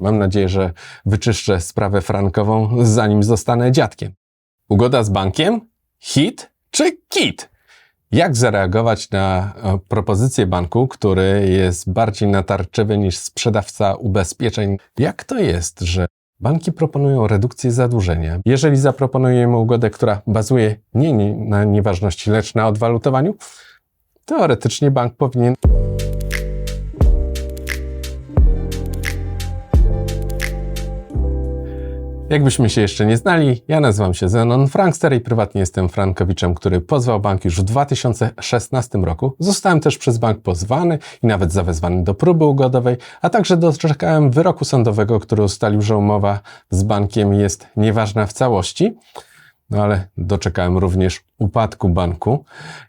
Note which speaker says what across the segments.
Speaker 1: Mam nadzieję, że wyczyszczę sprawę frankową, zanim zostanę dziadkiem. Ugoda z bankiem? Hit czy kit? Jak zareagować na e, propozycję banku, który jest bardziej natarczywy niż sprzedawca ubezpieczeń? Jak to jest, że banki proponują redukcję zadłużenia? Jeżeli zaproponujemy ugodę, która bazuje nie, nie na nieważności, lecz na odwalutowaniu, teoretycznie bank powinien Jakbyśmy się jeszcze nie znali, ja nazywam się Zenon Frankster i prywatnie jestem frankowiczem, który pozwał bank już w 2016 roku. Zostałem też przez bank pozwany i nawet zawezwany do próby ugodowej, a także doczekałem wyroku sądowego, który ustalił, że umowa z bankiem jest nieważna w całości. No ale doczekałem również upadku banku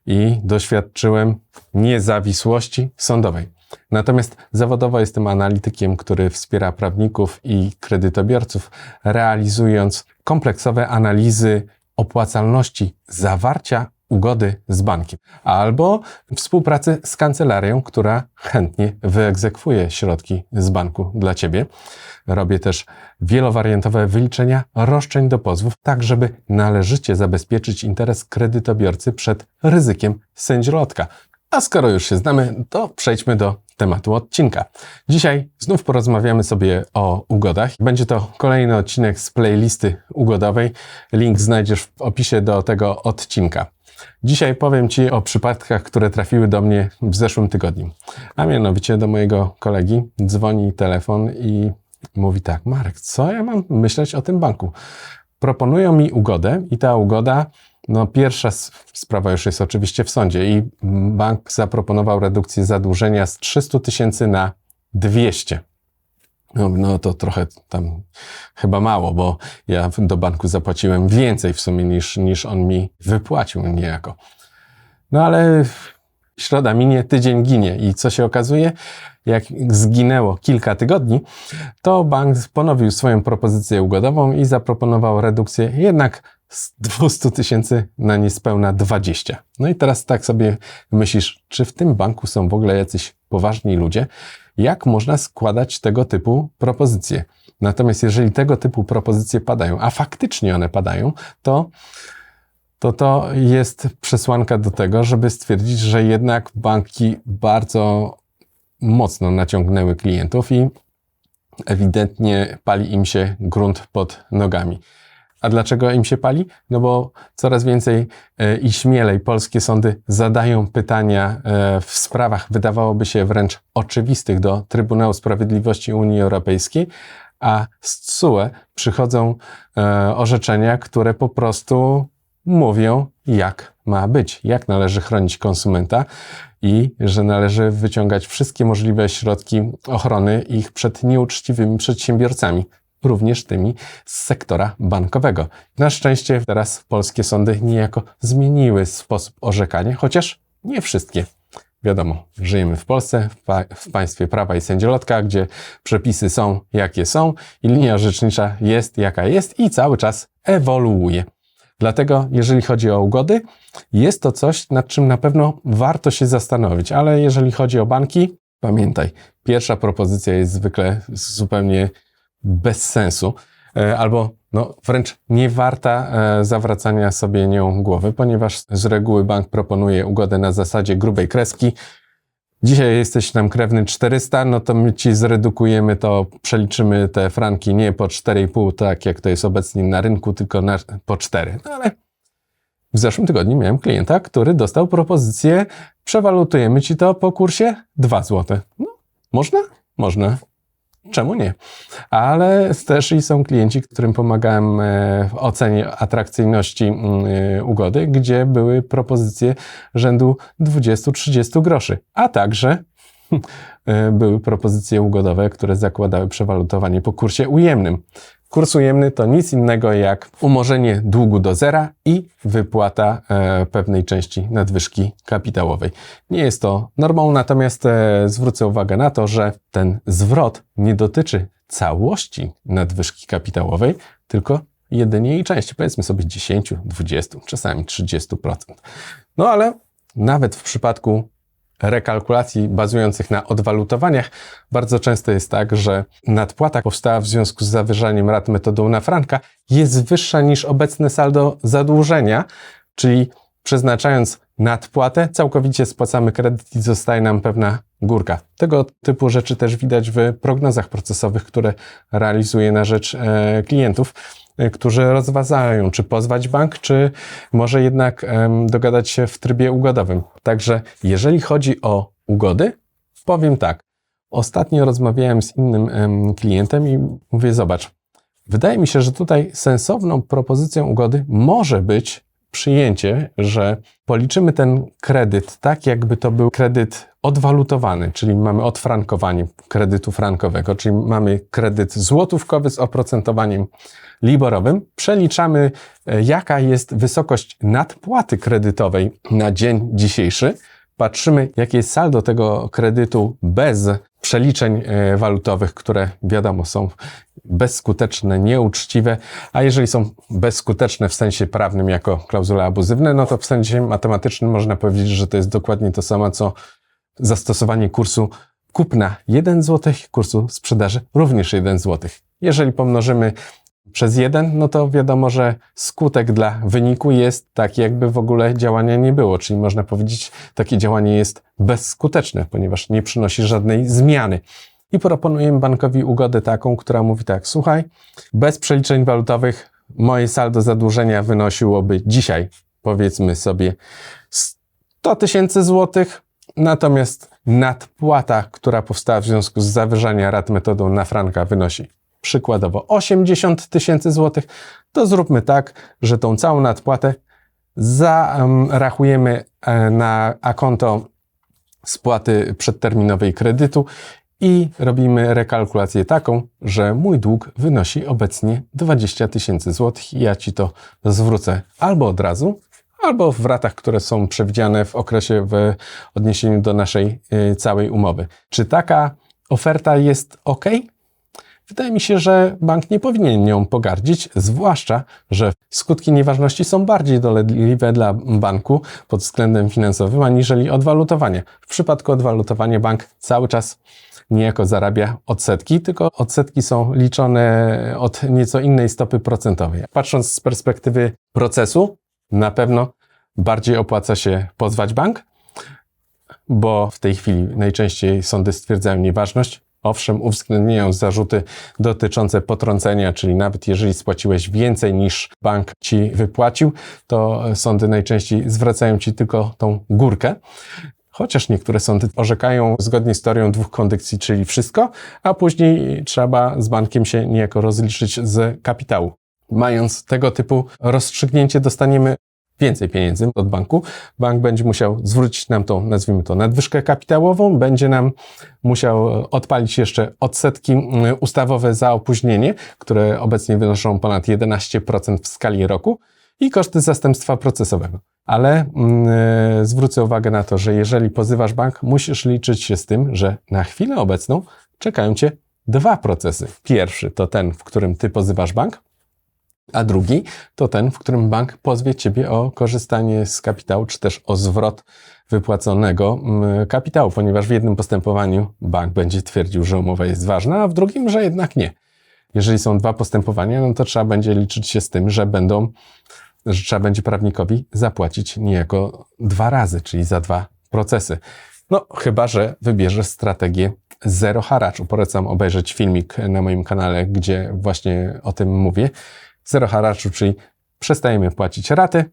Speaker 1: i doświadczyłem niezawisłości sądowej. Natomiast zawodowo jestem analitykiem, który wspiera prawników i kredytobiorców, realizując kompleksowe analizy opłacalności zawarcia ugody z bankiem, albo współpracy z kancelarią, która chętnie wyegzekwuje środki z banku dla Ciebie. Robię też wielowariantowe wyliczenia roszczeń do pozwów, tak żeby należycie zabezpieczyć interes kredytobiorcy przed ryzykiem sędziolotka. A skoro już się znamy, to przejdźmy do tematu odcinka. Dzisiaj znów porozmawiamy sobie o ugodach. Będzie to kolejny odcinek z playlisty ugodowej. Link znajdziesz w opisie do tego odcinka. Dzisiaj powiem Ci o przypadkach, które trafiły do mnie w zeszłym tygodniu. A mianowicie do mojego kolegi dzwoni telefon i mówi tak: Marek, co ja mam myśleć o tym banku? Proponują mi ugodę i ta ugoda no, pierwsza sprawa już jest oczywiście w sądzie i bank zaproponował redukcję zadłużenia z 300 tysięcy na 200. No, no to trochę tam chyba mało, bo ja do banku zapłaciłem więcej w sumie niż, niż on mi wypłacił niejako. No ale środa minie, tydzień ginie i co się okazuje? Jak zginęło kilka tygodni, to bank ponowił swoją propozycję ugodową i zaproponował redukcję jednak z 200 tysięcy na niespełna 20. No i teraz tak sobie myślisz, czy w tym banku są w ogóle jacyś poważni ludzie? Jak można składać tego typu propozycje? Natomiast jeżeli tego typu propozycje padają, a faktycznie one padają, to to to jest przesłanka do tego, żeby stwierdzić, że jednak banki bardzo mocno naciągnęły klientów i ewidentnie pali im się grunt pod nogami. A dlaczego im się pali? No bo coraz więcej e, i śmielej polskie sądy zadają pytania e, w sprawach, wydawałoby się wręcz oczywistych do Trybunału Sprawiedliwości Unii Europejskiej, a z CUE przychodzą e, orzeczenia, które po prostu mówią, jak ma być, jak należy chronić konsumenta i że należy wyciągać wszystkie możliwe środki ochrony ich przed nieuczciwymi przedsiębiorcami również tymi z sektora bankowego. Na szczęście teraz polskie sądy niejako zmieniły sposób orzekania, chociaż nie wszystkie. Wiadomo, żyjemy w Polsce, w, pa w, państwie prawa i sędziolotka, gdzie przepisy są jakie są i linia orzecznicza jest jaka jest i cały czas ewoluuje. Dlatego, jeżeli chodzi o ugody, jest to coś, nad czym na pewno warto się zastanowić, ale jeżeli chodzi o banki, pamiętaj, pierwsza propozycja jest zwykle zupełnie bez sensu, e, albo no, wręcz nie warta e, zawracania sobie nią głowy, ponieważ z reguły bank proponuje ugodę na zasadzie grubej kreski. Dzisiaj jesteś nam krewny 400, no to my ci zredukujemy to, przeliczymy te franki nie po 4,5, tak jak to jest obecnie na rynku, tylko na, po 4. No ale w zeszłym tygodniu miałem klienta, który dostał propozycję, przewalutujemy ci to po kursie 2 zł. No, można? Można. Czemu nie? Ale też i są klienci, którym pomagałem e, w ocenie atrakcyjności mm, e, ugody, gdzie były propozycje rzędu 20-30 groszy, a także e, były propozycje ugodowe, które zakładały przewalutowanie po kursie ujemnym. Kurs ujemny to nic innego jak umorzenie długu do zera i wypłata e, pewnej części nadwyżki kapitałowej. Nie jest to normą, natomiast e, zwrócę uwagę na to, że ten zwrot nie dotyczy całości nadwyżki kapitałowej, tylko jedynie jej części, powiedzmy sobie 10, 20, czasami 30%. No ale nawet w przypadku rekalkulacji bazujących na odwalutowaniach, bardzo często jest tak, że nadpłata powstała w związku z zawyżaniem rat metodą na franka jest wyższa niż obecne saldo zadłużenia, czyli przeznaczając nadpłatę, całkowicie spłacamy kredyt i zostaje nam pewna górka. Tego typu rzeczy też widać w prognozach procesowych, które realizuje na rzecz e, klientów, którzy rozważają, czy pozwać bank, czy może jednak dogadać się w trybie ugodowym. Także jeżeli chodzi o ugody, powiem tak. Ostatnio rozmawiałem z innym em, klientem i mówię, zobacz, wydaje mi się, że tutaj sensowną propozycją ugody może być przyjęcie, że policzymy ten kredyt tak, jakby to był kredyt odwalutowany, czyli mamy odfrankowanie kredytu frankowego, czyli mamy kredyt złotówkowy z oprocentowaniem liborowym. Przeliczamy, e, jaka jest wysokość nadpłaty kredytowej na dzień dzisiejszy. Patrzymy, jakie jest saldo tego kredytu bez przeliczeń e, walutowych, które wiadomo są bezskuteczne, nieuczciwe, a jeżeli są bezskuteczne w sensie prawnym jako klauzule abuzywne, no to w sensie matematycznym można powiedzieć, że to jest dokładnie to samo, co zastosowanie kursu kupna 1 zł, kursu sprzedaży również 1 zł. Jeżeli pomnożymy przez 1, no to wiadomo, że skutek dla wyniku jest taki, jakby w ogóle działania nie było. Czyli można powiedzieć, takie działanie jest bezskuteczne, ponieważ nie przynosi żadnej zmiany. I proponujemy bankowi ugodę taką, która mówi tak: słuchaj, bez przeliczeń walutowych moje saldo zadłużenia wynosiłoby dzisiaj, powiedzmy sobie, 100 tysięcy złotych, natomiast nadpłata, która powstała w związku z zawyżaniem rat metodą na franka wynosi przykładowo 80 tysięcy złotych, to zróbmy tak, że tą całą nadpłatę zarachujemy e, na akonto spłaty przedterminowej kredytu i robimy rekalkulację taką, że mój dług wynosi obecnie 20 tysięcy złotych i ja Ci to zwrócę albo od razu, albo w ratach, które są przewidziane w okresie w odniesieniu do naszej y, całej umowy. Czy taka oferta jest ok? Wydaje mi się, że bank nie powinien nią pogardzić, zwłaszcza, że skutki nieważności są bardziej doledliwe dla banku pod względem finansowym, aniżeli odwalutowanie. W przypadku odwalutowania bank cały czas niejako zarabia odsetki, tylko odsetki są liczone od nieco innej stopy procentowej. Patrząc z perspektywy procesu, na pewno bardziej opłaca się pozwać bank, bo w tej chwili najczęściej sądy stwierdzają nieważność. Owszem, uwzględniają zarzuty dotyczące potrącenia, czyli nawet jeżeli spłaciłeś więcej niż bank ci wypłacił, to sądy najczęściej zwracają ci tylko tą górkę. Chociaż niektóre sądy orzekają zgodnie z teorią dwóch kondycji, czyli wszystko, a później trzeba z bankiem się niejako rozliczyć z kapitału. Mając tego typu rozstrzygnięcie, dostaniemy więcej pieniędzy od banku. Bank będzie musiał zwrócić nam tą, nazwijmy to, nadwyżkę kapitałową, będzie nam musiał odpalić jeszcze odsetki mm, ustawowe za opóźnienie, które obecnie wynoszą ponad 11% w skali roku i koszty zastępstwa procesowego. Ale yy, zwrócę uwagę na to, że jeżeli pozywasz bank, musisz liczyć się z tym, że na chwilę obecną czekają cię dwa procesy. Pierwszy to ten, w którym ty pozywasz bank, a drugi to ten, w którym bank pozwie ciebie o korzystanie z kapitału, czy też o zwrot wypłaconego mm, kapitału, ponieważ w jednym postępowaniu bank będzie twierdził, że umowa jest ważna, a w drugim, że jednak nie. Jeżeli są dwa postępowania, no to trzeba będzie liczyć się z tym, że będą, że trzeba będzie prawnikowi zapłacić niejako dwa razy, czyli za dwa procesy. No, chyba, że wybierzesz strategię zero haraczu. Polecam obejrzeć filmik na moim kanale, gdzie właśnie o tym mówię. Zero haraczu, czyli przestajemy płacić raty,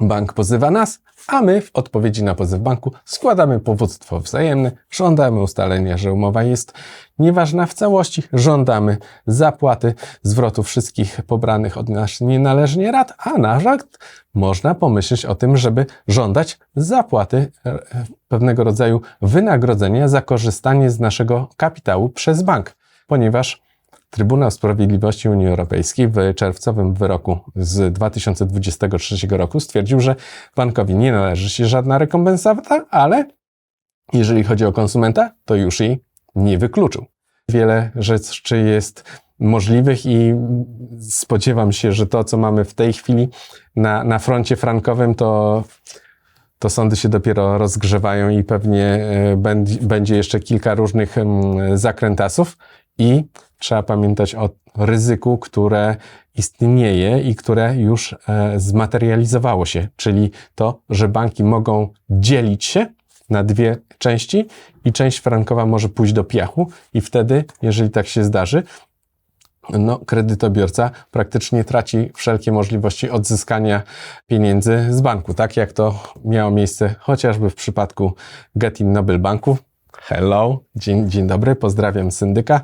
Speaker 1: bank pozywa nas, a my w odpowiedzi na pozew banku składamy powództwo wzajemne, żądamy ustalenia, że umowa jest nieważna w całości, żądamy zapłaty, zwrotu wszystkich pobranych od nas nienależnie rat, a na akt można pomyśleć o tym, żeby żądać zapłaty e, pewnego rodzaju wynagrodzenia za korzystanie z naszego kapitału przez bank, ponieważ Trybunał Sprawiedliwości Unii Europejskiej w czerwcowym wyroku z 2023 roku stwierdził, że bankowi nie należy się żadna rekompensata, ale jeżeli chodzi o konsumenta, to już jej nie wykluczył. Wiele rzeczy jest możliwych i spodziewam się, że to, co mamy w tej chwili na, na froncie frankowym, to to sądy się dopiero rozgrzewają i pewnie e, będ- będzie jeszcze kilka różnych em, zakrętasów i trzeba pamiętać o ryzyku, które istnieje i które już e, zmaterializowało się, czyli to, że banki mogą dzielić się na dwie części i część frankowa może pójść do piachu i wtedy, jeżeli tak się zdarzy, no, kredytobiorca praktycznie traci wszelkie możliwości odzyskania pieniędzy z banku, tak jak to miało miejsce chociażby w przypadku Getin Nobel Banku. Hello, dzień, dzień dobry, pozdrawiam syndyka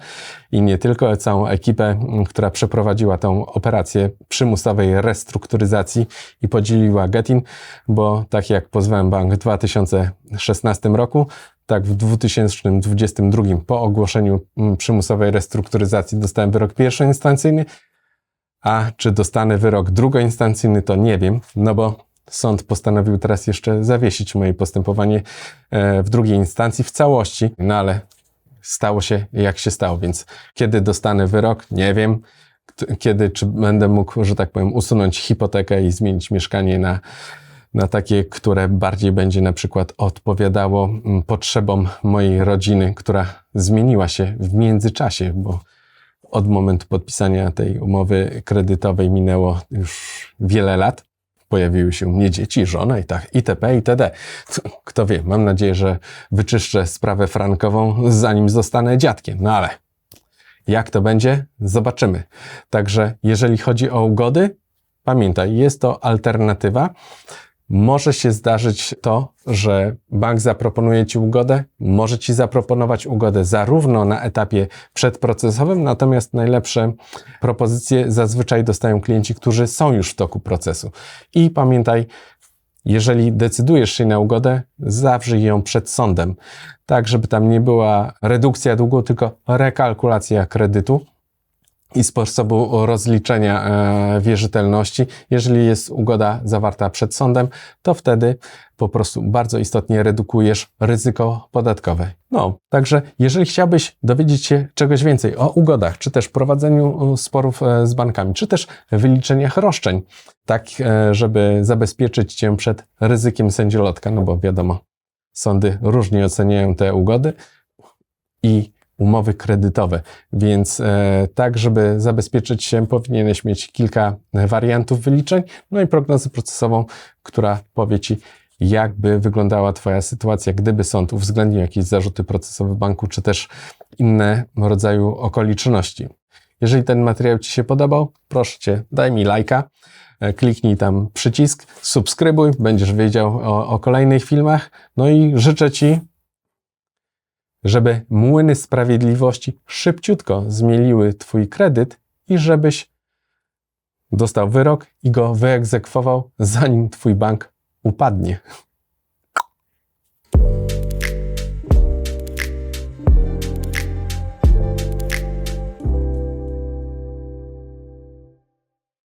Speaker 1: i nie tylko, całą ekipę, m, która przeprowadziła tą operację przymusowej restrukturyzacji i podzieliła Getin, bo tak jak pozwałem bank w 2016 roku, tak w 2022 po ogłoszeniu mm, przymusowej restrukturyzacji dostałem wyrok pierwszoinstancyjny, a czy dostanę wyrok drugoinstancyjny, to nie wiem, no bo sąd postanowił teraz jeszcze zawiesić moje postępowanie e, w drugiej instancji w całości, no ale stało się jak się stało, więc kiedy dostanę wyrok, nie wiem. Kiedy, czy będę mógł, że tak powiem, usunąć hipotekę i zmienić mieszkanie na, na takie, które bardziej będzie na przykład odpowiadało mm, potrzebom mojej rodziny, która zmieniła się w międzyczasie, bo od momentu podpisania tej umowy kredytowej minęło już wiele lat. Pojawiły się u mnie dzieci, żona i tak, itp., itd. Kto wie, mam nadzieję, że wyczyszczę sprawę frankową, zanim zostanę dziadkiem. No ale jak to będzie? Zobaczymy. Także jeżeli chodzi o ugody, pamiętaj, jest to alternatywa. Może się zdarzyć to, że bank zaproponuje Ci ugodę, może Ci zaproponować ugodę zarówno na etapie przedprocesowym, natomiast najlepsze propozycje zazwyczaj dostają klienci, którzy są już w toku procesu. I pamiętaj, jeżeli decydujesz się na ugodę, zawrzyj ją przed sądem, tak żeby tam nie była redukcja długu, tylko rekalkulacja kredytu i sposobu rozliczenia e, wierzytelności. Jeżeli jest ugoda zawarta przed sądem, to wtedy po prostu bardzo istotnie redukujesz ryzyko podatkowe. No, także jeżeli chciałbyś dowiedzieć się czegoś więcej o ugodach, czy też prowadzeniu e, sporów e, z bankami, czy też wyliczeniach roszczeń, tak żeby zabezpieczyć cię przed ryzykiem sędziolotka, no bo wiadomo, sądy różnie oceniają te ugody i umowy kredytowe. Więc e, tak, żeby zabezpieczyć się, powinieneś mieć kilka wariantów wyliczeń, no i prognozę procesową, która powie Ci, jakby wyglądała Twoja sytuacja, gdyby sąd uwzględnił jakieś zarzuty procesowe banku, czy też inne rodzaju okoliczności. Jeżeli ten materiał Ci się podobał, proszę Cię, daj mi lajka, e, kliknij tam przycisk, subskrybuj, będziesz wiedział o, o kolejnych filmach. No i życzę Ci żeby młyny sprawiedliwości szybciutko zmieliły Twój kredyt i żebyś dostał wyrok i go wyegzekwował, zanim Twój bank upadnie.